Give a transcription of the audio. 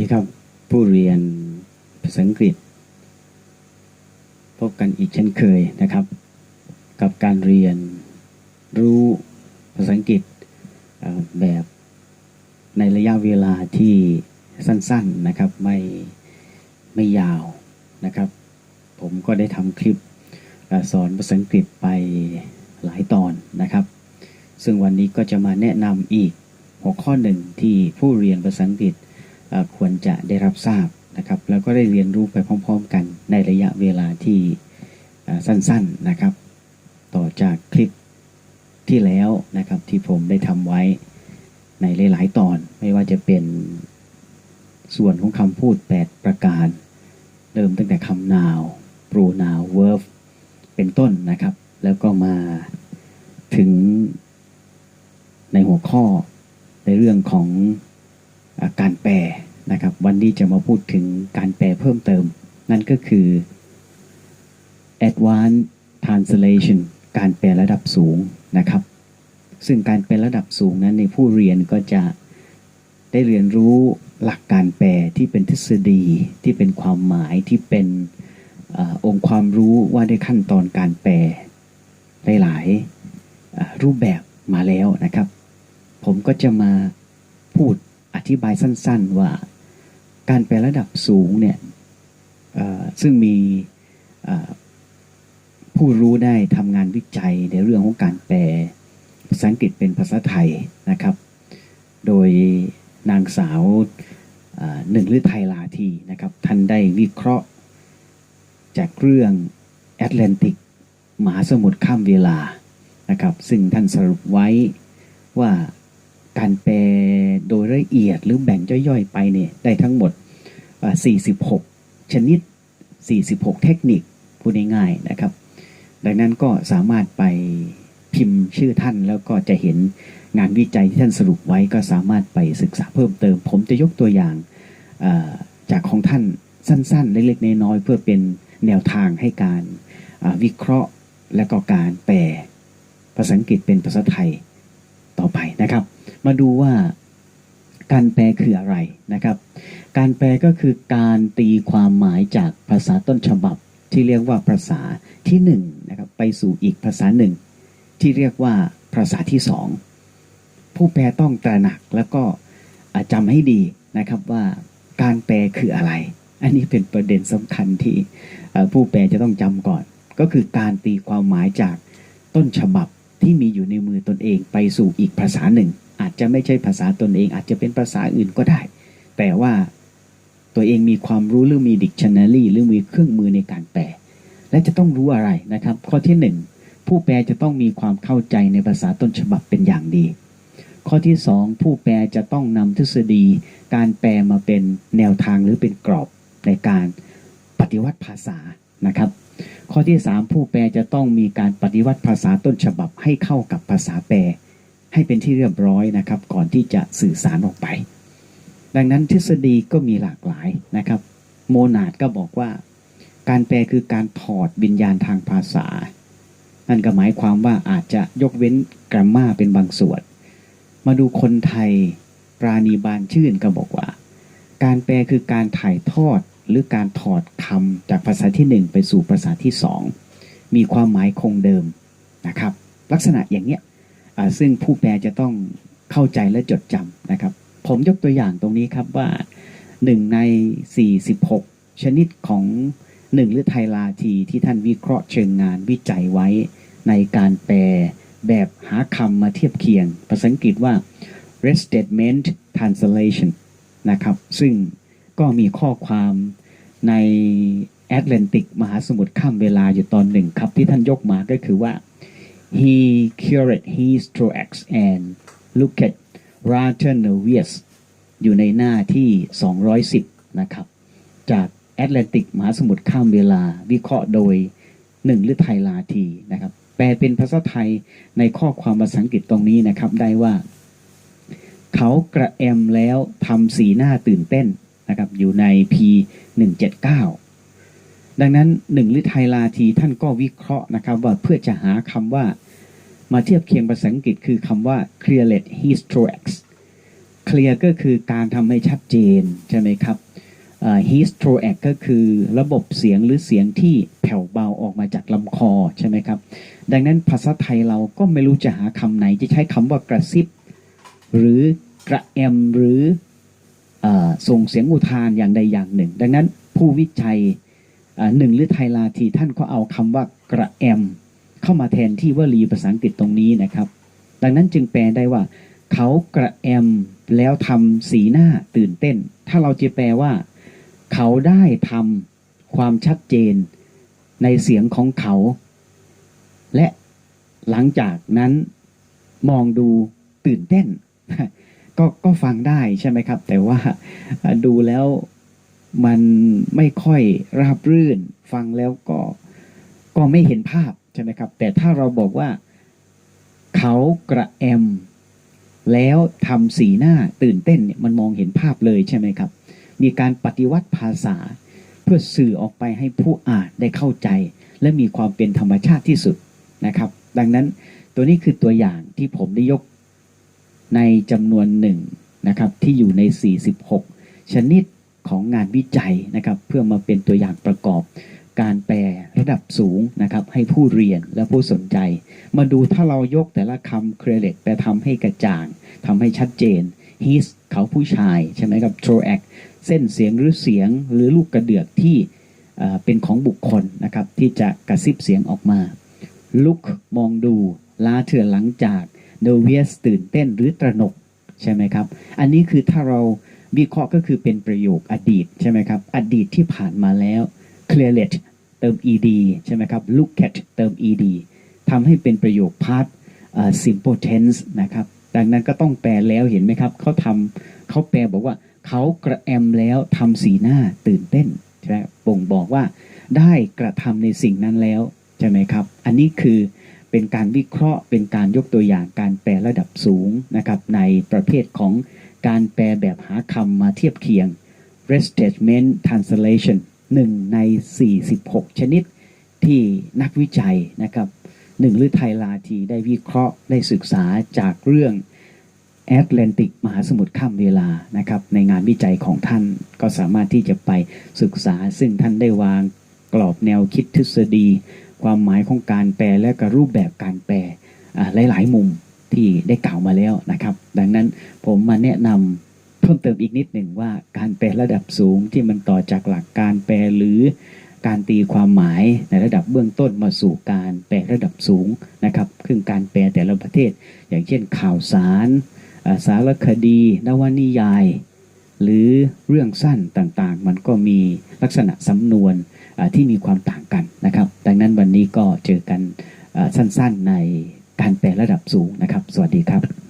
ดีครับผู้เรียนภาษาอังกฤษ พบกันอีกเช่นเคยนะครับ กับการเรียนรู้ภาษาอังกฤษแบบในระยะเวลาที่สั้นๆนะครับไม่ไม่ยาวนะครับ ผมก็ได้ทำคลิปสอนภาษาอังกฤษไปหลายตอนนะครับ ซึ่งวันนี้ก็จะมาแนะนำอีกหัวข้อหนึ่งที่ผู้เรียนภาษาอังกฤษ ควรจะได้รับทราบนะครับ แล้วก็ได้เรียนรู้ไปพร้อม ๆ กันในระยะเวลาที่สั้นๆนะครับ ต่อจากคลิปที่แล้วนะครับที่ผมได้ทำไว้ในหลายๆตอนไม่ว่าจะเป็นส่วนของคำพูด 8 ประการ เริ่มตั้งแต่คำนาว pronoun verb เป็นต้นนะครับ แล้วก็มาถึงในหัวข้อในเรื่องของ การแปลนะครับ วันนี้จะมาพูดถึงการแปลเพิ่มเติม นั่นก็คือ advanced translation การแปลระดับสูงนะครับ ซึ่งการแปลระดับสูงนั้นในผู้เรียนก็จะได้เรียนรู้หลักการแปลที่เป็นทฤษฎีที่เป็นความหมายที่เป็นอองค์ความรู้ว่าด้ขั้นตอนการแปลหลายๆรูปแบบมาแล้วนะครับ ผมก็จะมาพูด อธิบายสั้น ๆว่าการแปลระดับสูงเนี่ยซึ่งมีผู้รู้ได้ทำงานวิจัยในเรื่องของการแปลภาษาอังกฤษเป็นภาษาไทยนะครับ โดยนางสาวเอ่อหนึ่งฤทัยลาทีนะครับ ท่านได้วิเคราะห์จากเรื่องแอตแลนติกมหาสมุทรข้ามเวลานะครับ ซึ่งท่านสรุปไว้ว่า การแปลโดยละเอียดหรือแบ่งย่อยๆไปเนี่ยได้ทั้งหมด 46 ชนิด 46 เทคนิคพูดง่ายๆนะครับ ดังนั้นก็สามารถไปพิมพ์ชื่อท่านแล้วก็จะเห็นงานวิจัยที่ท่านสรุปไว้ก็สามารถไปศึกษาเพิ่มเติม ผมจะยกตัวอย่างจากของท่านสั้นๆ เล็กๆน้อยๆเพื่อเป็นแนวทางให้การวิเคราะห์และก็การแปลภาษาอังกฤษเป็นภาษาไทยต่อไปนะครับ มาดูว่าการแปลคืออะไรนะครับ การแปลก็คือการตีความหมายจากภาษาต้นฉบับที่เรียกว่าภาษาที่หนึ่งนะครับไปสู่อีกภาษาหนึ่งที่เรียกว่าภาษาที่สองผู้แปลต้องตระหนักแล้วก็อ่าจำให้ดีนะครับว่าการแปลคืออะไร อันนี้เป็นประเด็นสำคัญที่ผู้แปลจะต้องจำก่อน ก็คือการตีความหมายจากต้นฉบับที่มีอยู่ในมือตนเองไปสู่อีกภาษาหนึ่ง อาจจะไม่ใช่ภาษาตนเอง อาจจะเป็นภาษาอื่นก็ได้ แต่ว่าตัวเองมีความรู้หรือมี dictionary หรือมีเครื่องมือในการแปล และจะต้องรู้อะไรนะครับ ข้อที่หนึ่งผู้แปลจะต้องมีความเข้าใจในภาษาต้นฉบับเป็นอย่างดี ข้อที่สองผู้แปลจะต้องนำทฤษฎี การแปลมาเป็นแนวทางหรือเป็นกรอบในการปฏิวัติภาษานะครับ ข้อที่สามผู้แปลจะต้องมีการปฏิวัติภาษาต้นฉบับให้เข้ากับภาษาแปล ให้เป็นที่เรียบร้อยนะครับ ก่อนที่จะสื่อสารออกไป ดังนั้นทฤษฎีก็มีหลากหลายนะครับ โมนาดก็บอกว่า การแปลคือการถอดวิญญาณทางภาษา นั่นก็หมายความว่าอาจจะยกเว้นกรามาเป็นบางส่วน มาดูคนไทยปราณีบานชื่นก็บอกว่า การแปลคือการถ่ายทอดหรือการถอดคำจากภาษาที่หนึ่งไปสู่ภาษาที่สองมีความหมายคงเดิมนะครับ ลักษณะอย่างเนี้ย ซึ่งผู้แปลจะต้องเข้าใจและจดจำนะครับ ผมยกตัวอย่างตรงนี้ครับว่าหนึ่งใน 46 ชนิดของหนึ่งหรือไทยลาทีที่ท่านวิเคราะห์เชิงงานวิจัยไว้ในการแปลแบบหาคำมาเทียบเคียง ภาษาอังกฤษว่า restatement translation นะครับ ซึ่งก็มีข้อความในแอตแลนติกมหาสมุทรข้ามเวลาอยู่ตอนหนึ่งครับ ที่ท่านยกมาก็คือว่า he cured his troax and looked at rather nervous อยู่ในหน้าที่ 210 นะครับ จากแอตแลนติกมหาสมุทรข้ามเวลาวิเคราะห์โดยหนึ่งฤทัยลาทีนะครับ แปลเป็นภาษาไทยในข้อความภาษาอังกฤษตรงนี้นะครับ ได้ว่า เขากระแอมแล้วทำสีหน้าตื่นเต้นนะครับ อยู่ใน P 179 ดังนั้นหนึ่งฤทัยลาทีท่านก็วิเคราะห์นะครับว่าเพื่อจะหาคำว่ามาเทียบเคียงภาษาอังกฤษคือคำว่า clearlet his thorax เคลียร์ก็คือการทำให้ชัดเจนใช่ไหมครับฮิสโตรแอคก็คือระบบเสียงหรือเสียงที่แผ่วเบาออกมาจากลำคอใช่ไหมครับ ดังนั้นภาษาไทยเราก็ไม่รู้จะหาคำไหนจะใช้คำว่ากระซิบ หรือกระแอมหรืออส่งเสียงอุทานอย่างใดอย่างหนึ่ง ดังนั้นผู้วิจัย หนึ่งหรือไทยลาทีท่านก็เอาคำว่ากระแอม เข้ามาแทนที่วลีภาษาอังกฤษตรงนี้นะครับ ดังนั้นจึงแปลได้ว่า เขากระแอมแล้วทำสีหน้าตื่นเต้น ถ้าเราจะแปลว่า เขาได้ทำความชัดเจนในเสียงของเขา และหลังจากนั้นมองดูตื่นเต้น ก็ก็ฟังได้ใช่ไหมครับ แต่ว่าดูแล้ว มันไม่ค่อยราบรื่น ฟังแล้วก็ก็ไม่เห็นภาพใช่ไหมครับ แต่ถ้าเราบอกว่า เขากระแอม แล้วทำสีหน้าตื่นเต้นเนี่ยมันมองเห็นภาพเลยใช่ไหมครับ มีการปฏิวัติภาษา เพื่อสื่อออกไปให้ผู้อ่านได้เข้าใจ และมีความเป็นธรรมชาติที่สุดนะครับ ดังนั้นตัวนี้คือตัวอย่างที่ผมได้ยกในจำนวนหนึ่งนะครับที่อยู่ใน 46 ชนิด ของงานวิจัยนะครับ เพื่อมาเป็นตัวอย่างประกอบการแปลระดับสูงนะครับ ให้ผู้เรียนและผู้สนใจ มาดูถ้าเรายกแต่ละคำเครดิตไปทำให้กระจ่างทำให้ชัดเจน his เขาผู้ชายใช่ไหมครับ troac เส้นเสียงหรือเสียงหรือลูกกระเดือกที่เป็นของบุคคลนะครับ ที่จะกระซิบเสียงออกมา look มองดูลาเถื่อหลังจาก nervous ตื่นเต้นหรือตระหนกใช่ไหมครับ อันนี้คือถ้าเรา วิเคราะห์ก็คือเป็นประโยคอดีตใช่ไหมครับ อดีตที่ผ่านมาแล้ว clear let เติม ed ใช่ไหมครับ look at เติม ed ทำให้เป็นประโยค past เอ่อ simple tense นะครับ ดังนั้นก็ต้องแปลแล้วเห็นไหมครับ เขาทำเขาแปลบอกว่าเขากระแอมแล้วทำสีหน้าตื่นเต้นใช่ไหมบ่งบอกว่าได้กระทำในสิ่งนั้นแล้วใช่ไหมครับ อันนี้คือเป็นการวิเคราะห์เป็นการยกตัวอย่างการแปลระดับสูงนะครับในประเภทของ การแปลแบบหาคำมาเทียบเคียง restatement translation หนึ่งใน 46 ชนิดที่นักวิจัยนะครับหนึ่งหรือไทยลาทีได้วิเคราะห์ได้ศึกษาจากเรื่องแอตแลนติกมหาสมุทรข้ามเวลานะครับในงานวิจัยของท่านก็สามารถที่จะไปศึกษา ซึ่งท่านได้วางกรอบแนวคิดทฤษฎี ความหมายของการแปลและก็รูปแบบการแปลอ่าหลาย ๆ มุม ที่ได้กล่าวมาแล้วนะครับ ดังนั้นผมมาแนะนำเพิ่มเติมอีกนิดหนึ่งว่าการแปลระดับสูงที่มันต่อจากหลักการแปลหรือการตีความหมายในระดับเบื้องต้นมาสู่การแปลระดับสูงนะครับซึ่งการแปลแต่ละประเทศ อย่างเช่นข่าวสารสารคดี นวนิยาย หรือเรื่องสั้นต่างๆ มันก็มีลักษณะสำนวนที่มีความต่างกันนะครับ ดังนั้นวันนี้ก็เจอกันสั้นๆใน การแปลระดับสูงนะครับ สวัสดีครับ